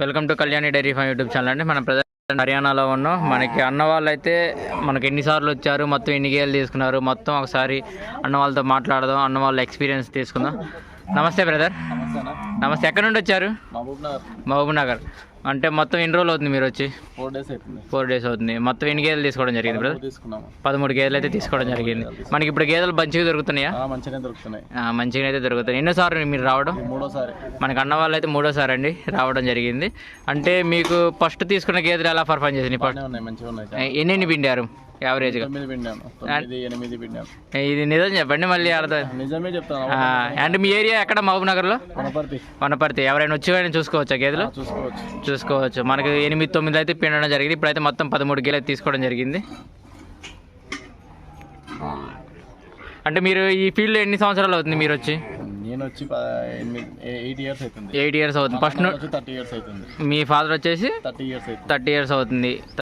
Welcome to Kalyani dairy farm YouTube channel అండి. మనం present హర్యానాలో ఉన్నాం. మనకి అన్న వాళ్ళు అయితే మనకి ఎన్నిసార్లు వచ్చారు మొత్తం ఎన్ని గేలు తీసుకున్నారు మొత్తం ఒకసారి అన్న వాళ్ళతో మాట్లాడదాం అన్న వాళ్ళ ఎక్స్పీరియన్స్ తీసుకుందాం. నమస్తే బ్రదర్ నమస్తే ఎక్కడి నుండి వచ్చారు? మహబూబ్ నగర్ మహబూబ్ నగర్ అంటే మొత్తం ఎన్ని రోజులు అవుతుంది మీరు వచ్చి? ఫోర్ డేస్ అవుతుంది. ఫోర్ డేస్ అవుతుంది. మొత్తం ఎన్ని గేదెలు తీసుకోవడం జరిగింది బ్రదర్ తీసుకున్నాము. పదమూడు గేదెలు అయితే తీసుకోవడం జరిగింది. మనకి ఇప్పుడు గేదెలు మంచిగా దొరుకుతున్నాయా? మంచిగానే దొరుకుతున్నాయి. మంచిగా అయితే దొరుకుతాయి ఎన్నోసార్లు మీరు రావడం? మూడోసారి. మనకి అన్న వాళ్ళు అయితే మూడోసారి అండి రావడం జరిగింది. అంటే మీకు ఫస్ట్ తీసుకున్న గేదెలు ఎలా పర్ఫామ్ చేసినాయి ఫస్ట్ ఎన్ని ఎన్ని పిండారు? ఇది నిజం చెప్పండి మళ్ళీ అర్థం. నిజమే చెప్తాను ఆ, అంటే మీ ఏరియా ఎక్కడ మహబూబ్ నగర్లో? వనపర్తి. వనపర్తి. ఎవరైనా వచ్చి చూసుకోవచ్చా గేదెలు? చూసుకోవచ్చు. చూసుకోవచ్చు. మనకి ఎనిమిది తొమ్మిది అయితే పిండడం జరిగింది. ఇప్పుడైతే మొత్తం పదమూడు గేలు తీసుకోవడం జరిగింది. అంటే మీరు ఈ ఫీల్డ్లో ఎన్ని సంవత్సరాలు అవుతుంది మీరు వచ్చి? నేను వచ్చి ఎయిట్ ఇయర్స్ అవుతుంది. ఎయిట్ ఇయర్స్ అవుతుంది. ఫస్ట్ థర్టీ ఇయర్స్ అవుతుంది. మీ ఫాదర్ వచ్చేసి థర్టీ ఇయర్స్ థర్టీ ఇయర్స్ అవుతుంది.